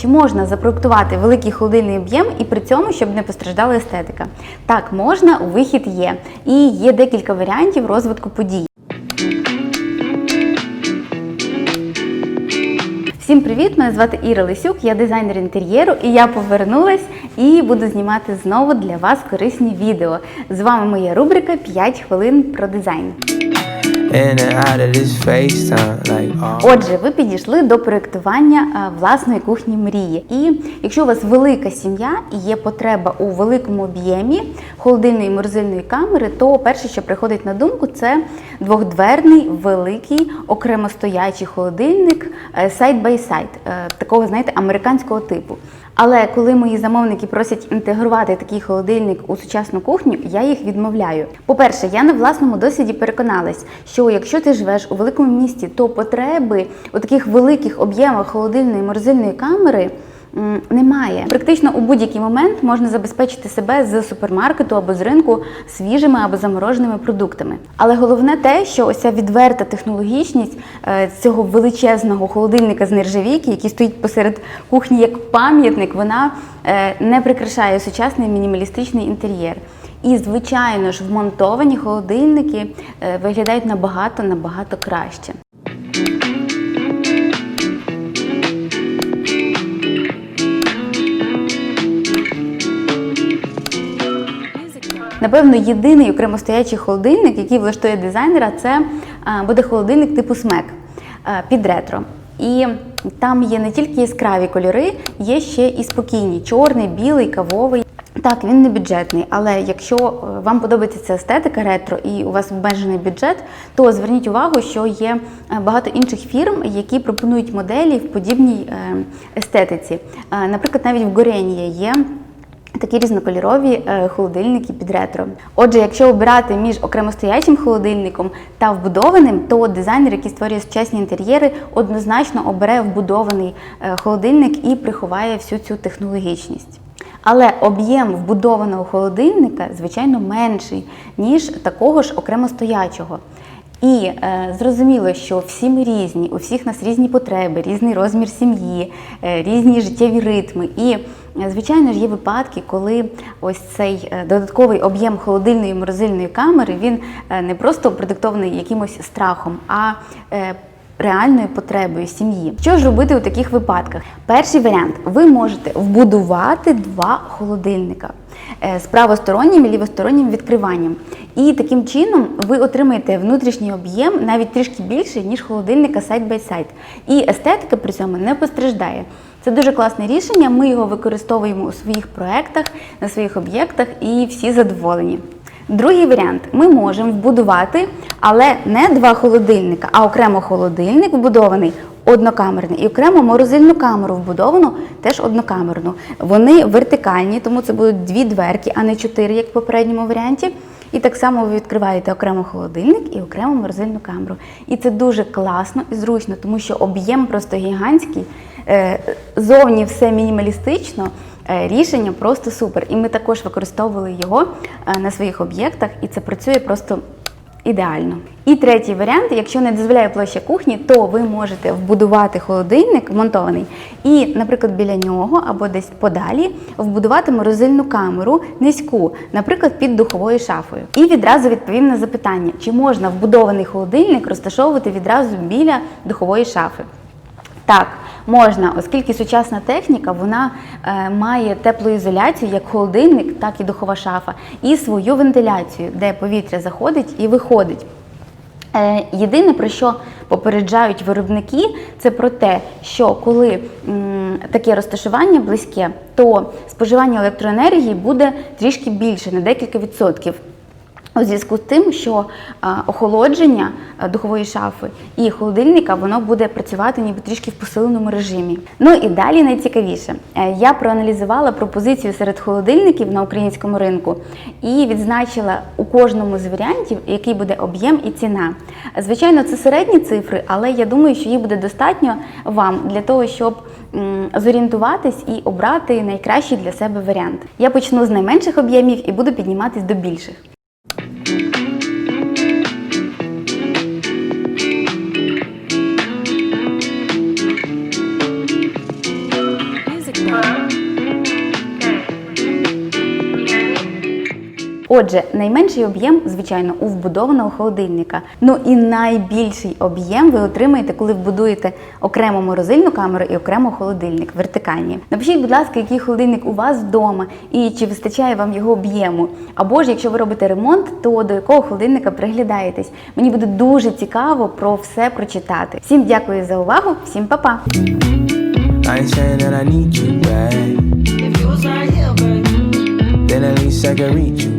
чи можна запроектувати великий холодильний об'єм і при цьому, щоб не постраждала естетика? Так, можна, вихід є. І є декілька варіантів розвитку подій. Всім привіт! Мене звати Іра Лисюк, я дизайнер інтер'єру, і я повернулась і буду знімати знову для вас корисні відео. З вами моя рубрика «5 хвилин про дизайн. Oh. Отже, ви підійшли до проєктування е, власної кухні мрії. І якщо у вас велика сім'я і є потреба у великому об'ємі холодильної і морозильної камери, то перше, що приходить на думку, це двохдверний великий окремостоячий холодильник сайд бай сайд, такого, знаєте, американського типу. Але коли мої замовники просять інтегрувати такий холодильник у сучасну кухню, я їх відмовляю. По-перше, я на власному досвіді переконалась, що якщо ти живеш у великому місті, то потреби у таких великих об'ємах холодильної морозильної камери. Немає. Практично у будь-який момент можна забезпечити себе з супермаркету або з ринку свіжими або замороженими продуктами. Але головне те, що ось ця відверта технологічність е, цього величезного холодильника з нержавійки, який стоїть посеред кухні як пам'ятник, вона е, не прикрашає сучасний мінімалістичний інтер'єр. І, звичайно ж, вмонтовані холодильники е, виглядають набагато набагато краще. Напевно, єдиний окремостоячий холодильник, який влаштує дизайнера, це буде холодильник типу смек під ретро. І там є не тільки яскраві кольори, є ще і спокійні: чорний, білий, кавовий. Так, він не бюджетний, але якщо е, вам подобається ця естетика ретро і у вас обмежений бюджет, то зверніть увагу, що є е, багато інших фірм, які пропонують моделі в подібній е, естетиці. Е, Наприклад, навіть в Горенія є Такі різнокольорові е, холодильники під ретро. Отже, якщо обирати між окремостоячим холодильником та вбудованим, то дизайнер, який створює сучасні інтер'єри, однозначно обере вбудований е, холодильник і приховає всю цю технологічність. Але об'єм вбудованого холодильника, звичайно, менший, ніж такого ж окремостоячого. І е, зрозуміло, що всі ми різні, у всіх нас різні потреби, різний розмір сім'ї, е, різні життєві ритми. І, е, звичайно ж, є випадки, коли ось цей е, додатковий об'єм холодильної і морозильної камери він е, не просто продиктований якимось страхом, а е, реальною потребою сім'ї. Що ж робити у таких випадках? Перший варіант: ви можете вбудувати два холодильника е, з правостороннім і лівостороннім відкриванням. І таким чином ви отримаєте внутрішній об'єм навіть трішки більше, ніж холодильника сайд-бай-сайд. І естетика при цьому не постраждає. Це дуже класне рішення. Ми його використовуємо у своїх проєктах, на своїх об'єктах, і всі задоволені. Другий варіант: ми можемо вбудувати, але не два холодильника, а окремо холодильник вбудований однокамерний і окремо морозильну камеру вбудовану теж однокамерну. Вони вертикальні, тому це будуть дві дверки, а не чотири, як в попередньому варіанті. І так само ви відкриваєте окремо холодильник і окремо морозильну камеру. І це дуже класно і зручно, тому що об'єм просто гігантський, е, зовні все мінімалістично. Е, Рішення просто супер. І ми також використовували його е, на своїх об'єктах, і це працює просто ідеально. І третій варіант, якщо не дозволяє площа кухні, то ви можете вбудувати холодильник вмонтований і, наприклад, біля нього або десь подалі вбудувати морозильну камеру низьку, наприклад, під духовою шафою. І відразу відповім на запитання, чи можна вбудований холодильник розташовувати відразу біля духової шафи. Так, можна, оскільки сучасна техніка вона е, має теплоізоляцію як холодильник, так і духова шафа, і свою вентиляцію, де повітря заходить і виходить. Е, Єдине, про що попереджають виробники, це про те, що коли таке розташування близьке, то споживання електроенергії буде трішки більше на декілька відсотків. У зв'язку з тим, що охолодження духової шафи і холодильника воно буде працювати ніби трішки в посиленому режимі. Ну і далі найцікавіше. Е, Я проаналізувала пропозицію серед холодильників на українському ринку і відзначила у кожному з варіантів, який буде об'єм і ціна. Звичайно, це середні цифри, але я думаю, що їх буде достатньо вам для того, щоб зорієнтуватись і обрати найкращий для себе варіант. Я почну з найменших об'ємів і буду підніматись до більших. Отже, найменший об'єм, звичайно, у вбудованого холодильника. Ну і найбільший об'єм ви отримаєте, коли вбудуєте окремо морозильну камеру і окремо холодильник вертикальні. Напишіть, будь ласка, який холодильник у вас вдома і чи вистачає вам його об'єму. Або ж якщо ви робите ремонт, то до якого холодильника приглядаєтесь. Мені буде дуже цікаво про все прочитати. Всім дякую за увагу, всім па-па! I ain't saying that I need you back. If you was right here, baby. Then at least I can reach you